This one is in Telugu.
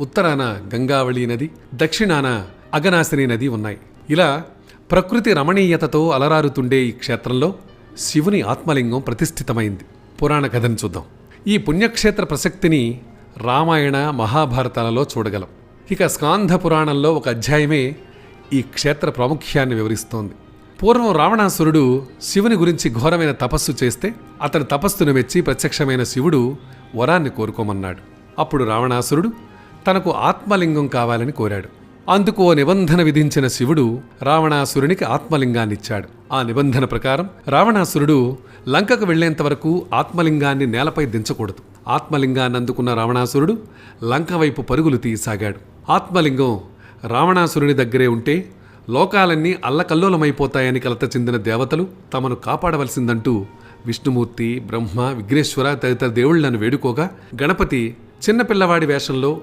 ఉత్తరాన గంగావళి నది దక్షిణాన అగనాశిని నది ఉన్నాయి. ఇలా ప్రకృతి రమణీయతతో అలరారుతుండే ఈ క్షేత్రంలో శివుని ఆత్మలింగం ప్రతిష్ఠితమైంది. పురాణ కథను చూద్దాం. ఈ పుణ్యక్షేత్ర ప్రసక్తిని రామాయణ మహాభారతాలలో చూడగలం. ఇక స్కాంధ పురాణంలో ఒక అధ్యాయమే ఈ క్షేత్ర ప్రాముఖ్యాన్ని వివరిస్తోంది. పూర్వం రావణాసురుడు శివుని గురించి ఘోరమైన తపస్సు చేస్తే అతని తపస్సును మెచ్చి ప్రత్యక్షమైన శివుడు వరాన్ని కోరుకోమన్నాడు. అప్పుడు రావణాసురుడు తనకు ఆత్మలింగం కావాలని కోరాడు. అందుకు ఓ నిబంధన విధించిన శివుడు రావణాసురునికి ఆత్మలింగాన్నిచ్చాడు. ఆ నిబంధన ప్రకారం రావణాసురుడు లంకకు వెళ్ళేంత వరకు ఆత్మలింగాన్ని నేలపై దించకూడదు. ఆత్మలింగాన్ని అందుకున్న రావణాసురుడు లంక వైపు పరుగులు తీయసాగాడు. ఆత్మలింగం రావణాసురుని దగ్గరే ఉంటే లోకాలన్నీ అల్లకల్లోలమైపోతాయని కలత చెందిన దేవతలు తమను కాపాడవలసిందంటూ విష్ణుమూర్తి బ్రహ్మ విఘ్నేశ్వర తదితర దేవుళ్ళను వేడుకోగా గణపతి చిన్నపిల్లవాడి వేషంలో